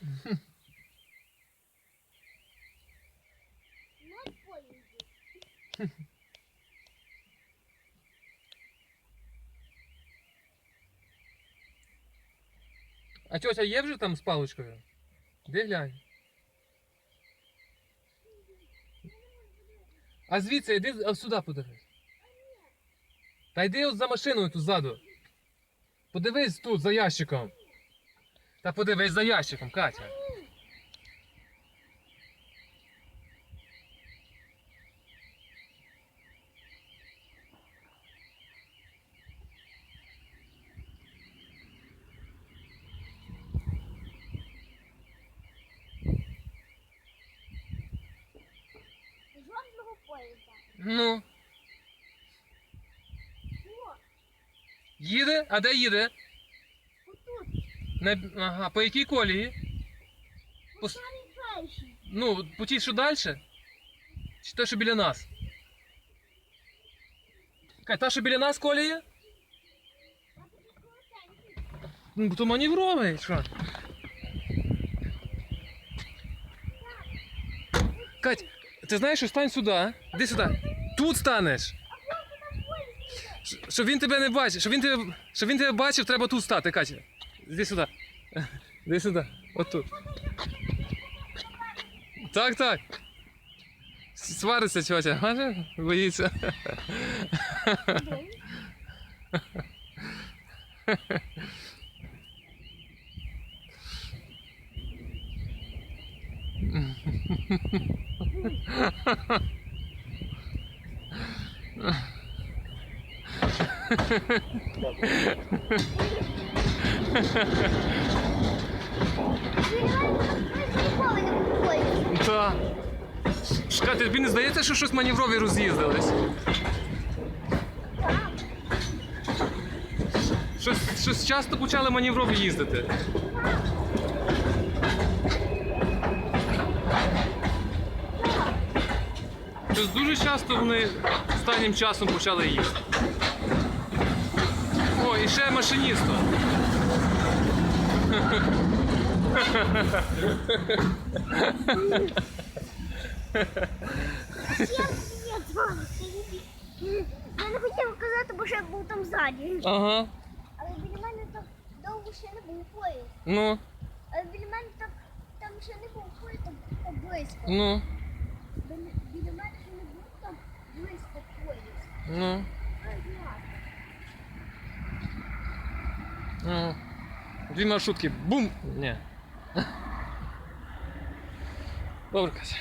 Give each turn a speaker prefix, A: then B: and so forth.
A: На поїзді.
B: А тьотя є вже там з паличкою? Де глянь? А звідси йди а сюди подивись. Та йди от за машиною тут ззаду. Подивись тут за ящиком. Та подивись за ящиком, Катя.
A: Жодного поїзда.
B: Ну, їде? А де їде? На... Ага, по якій колії?
A: По самій.
B: Ну, по тій, що далі? Чи те, що біля нас? Кать, та, що біля нас колія?
A: А.
B: Ну, то маневровий, що? Кать, ти знаєш, що стань сюди. Іди сюди. Тут станеш. Щоб він тебе не бачив. Щоб він тебе, щоб він тебе бачив, треба тут стати, Катя. Іди сюди. Іди сюди. От тут. Так, так. С- Свариться тьотя, бачиш? Боїться. Так. Катя, тобі не здається, що щось маневрові роз'їздились? Щось, щось часто почали маневрові їздити. Щось дуже часто вони останнім часом почали їздити. О, і ще машиністо.
A: Я, не хотіла казати, бо ще був там ззаді.
B: Ага.
A: Але біля мене так довго ще не був поїзд.
B: Ну,
A: Але біля мене так там ще не був поїзд, там так близько.
B: ну,
A: Біля, біля мене ще не був там близько поїзд.
B: ну, ну. Дві маршрутки. Бум! Ні. Добре, Катя.